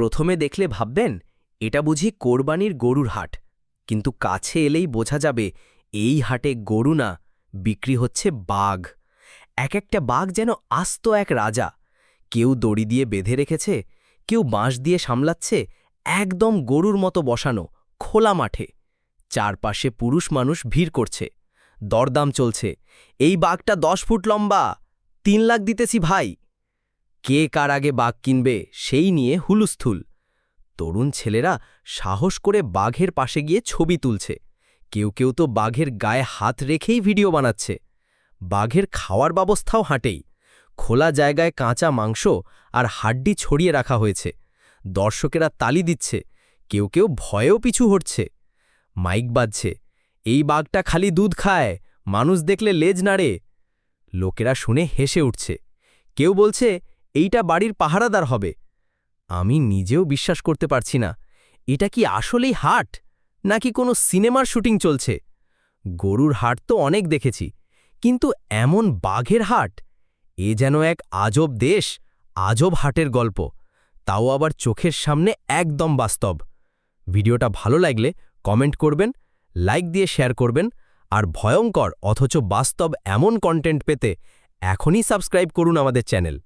প্রথমে দেখলে ভাববেন, এটা বুঝি কোরবানির গরুর হাট। কিন্তু কাছে এলেই বোঝা যাবে, এই হাটে গরু না, বিক্রি হচ্ছে বাঘ। এক একটা বাঘ যেন আস্ত এক রাজা। কেউ দড়ি দিয়ে বেঁধে রেখেছে, কেউ বাঁশ দিয়ে সামলাচ্ছে, একদম গরুর মতো বসানো, খোলা মাঠে। চারপাশে পুরুষ মানুষ ভিড় করছে। দরদাম চলছে, এই বাঘটা দশ ফুট লম্বা, তিন লাখ দিতেছি ভাই। কে কার আগে বাঘ কিনবে সেই নিয়ে হুলুস্থুল। তরুণ ছেলেরা সাহস করে বাঘের পাশে গিয়ে ছবি তুলছে। কেউ কেউ তো বাঘের গায়ে হাত রেখেই ভিডিও বানাচ্ছে। বাঘের খাওয়ার ব্যবস্থাও হাঁটেই। খোলা জায়গায় কাঁচা মাংস আর হাড্ডি ছড়িয়ে রাখা হয়েছে। দর্শকেরা তালি দিচ্ছে। কেউ কেউ ভয়েও পিছু হটছে। মাইক বাজছে। এই বাঘটা খালি দুধ খায়। মানুষ দেখলে লেজ নাড়ে। লোকেরা শুনে হেসে উঠছে। কেউ বলছে এইটা বাড়ির পাহারাদার হবে। আমি নিজেও বিশ্বাস করতে পারছি না। এটা কি আসলেই হাট, নাকি কোনো সিনেমার শুটিং চলছে? গরুর হাট তো অনেক দেখেছি, কিন্তু এমন বাঘের হাট, এ যেন এক আজব দেশ, আজব হাটের গল্প, তাও আবার চোখের সামনে একদম বাস্তব। ভিডিওটা ভালো লাগলে কমেন্ট করবেন, লাইক দিয়ে শেয়ার করবেন, আর ভয়ঙ্কর অথচ বাস্তব এমন কন্টেন্ট পেতে এখনই সাবস্ক্রাইব করুন আমাদের চ্যানেল।